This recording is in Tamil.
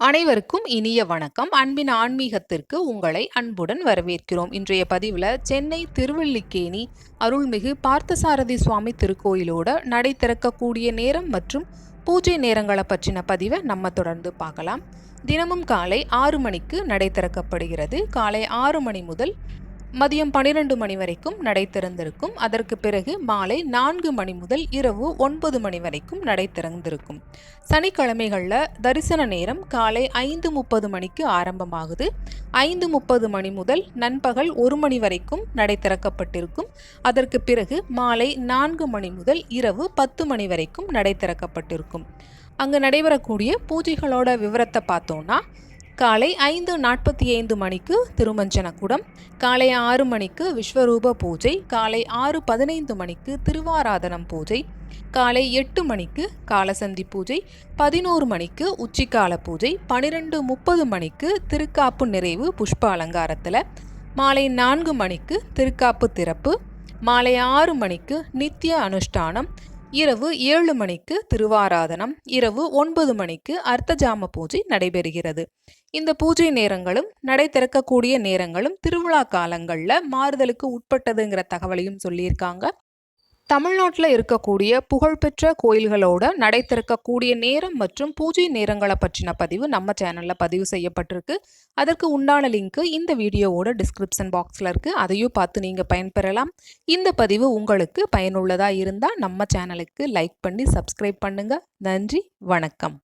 அனைவருக்கும் இனிய வணக்கம். அன்பின் ஆன்மீகத்திற்கு உங்களை அன்புடன் வரவேற்கிறோம். இன்றைய பதிவில் சென்னை திருவல்லிக்கேணி அருள்மிகு பார்த்தசாரதி சுவாமி திருக்கோயிலோட நடை திறக்கக்கூடிய நேரம் மற்றும் பூஜை நேரங்களை பற்றின பதிவை நம்ம தொடர்ந்து பார்க்கலாம். தினமும் காலை ஆறு மணிக்கு நடை திறக்கப்படுகிறது. காலை ஆறு மணி முதல் மதியம் பனிரெண்டு மணி வரைக்கும் நடை திறந்திருக்கும் அதற்கு பிறகு மாலை நான்கு மணி முதல் இரவு ஒன்பது மணி வரைக்கும் நடை திறந்திருக்கும் சனிக்கிழமைகளில் தரிசன நேரம் காலை ஐந்து முப்பது மணிக்கு ஆரம்பமாகுது. ஐந்து முப்பது மணி முதல் நண்பகல் ஒரு மணி வரைக்கும் நடை திறக்கப்பட்டிருக்கும் அதற்கு பிறகு மாலை நான்கு மணி முதல் இரவு பத்து மணி வரைக்கும் நடை திறக்கப்பட்டிருக்கும் அங்கு நடைபெறக்கூடிய பூஜைகளோட விவரத்தை பார்த்தோன்னா காலை ஐந்து நாற்பத்தி ஐந்து மணிக்கு திருமஞ்சனக்கூடம் காலை ஆறு மணிக்கு விஸ்வரூப பூஜை காலை ஆறு பதினைந்து மணிக்கு திருவாராதனம் பூஜை காலை எட்டு மணிக்கு காலசந்தி பூஜை பதினோரு மணிக்கு உச்சிக்கால பூஜை பனிரெண்டு முப்பது மணிக்கு திருக்காப்பு நிறைவு புஷ்ப அலங்காரத்தில் மாலை நான்கு மணிக்கு திருக்காப்பு திறப்பு மாலை ஆறு மணிக்கு நித்திய அனுஷ்டானம் இரவு ஏழு மணிக்கு திருவாராதனம் இரவு ஒன்பது மணிக்கு அர்த்தஜாம பூஜை நடைபெறுகிறது. இந்த பூஜை நேரங்களும் நடை திறக்கக்கூடிய நேரங்களும் திருவிழா காலங்களில் மாறுதலுக்கு உட்பட்டதுங்கிற தகவலையும் சொல்லியிருக்காங்க. தமிழ்நாட்டில் இருக்கக்கூடிய புகழ்பெற்ற கோயில்களோட நடை திறக்கக்கூடிய நேரம் மற்றும் பூஜை நேரங்களை பற்றின பதிவு நம்ம சேனலில் பதிவு செய்யப்பட்டிருக்கு. அதற்கு உண்டான லிங்க்கு இந்த வீடியோவோட டிஸ்கிரிப்ஷன் பாக்ஸில் இருக்குது அதையும் பார்த்து நீங்கள் பயன்பெறலாம். இந்த பதிவு உங்களுக்கு பயனுள்ளதாக இருந்தால் நம்ம சேனலுக்கு லைக் பண்ணி சப்ஸ்கிரைப் பண்ணுங்கள் நன்றி வணக்கம்.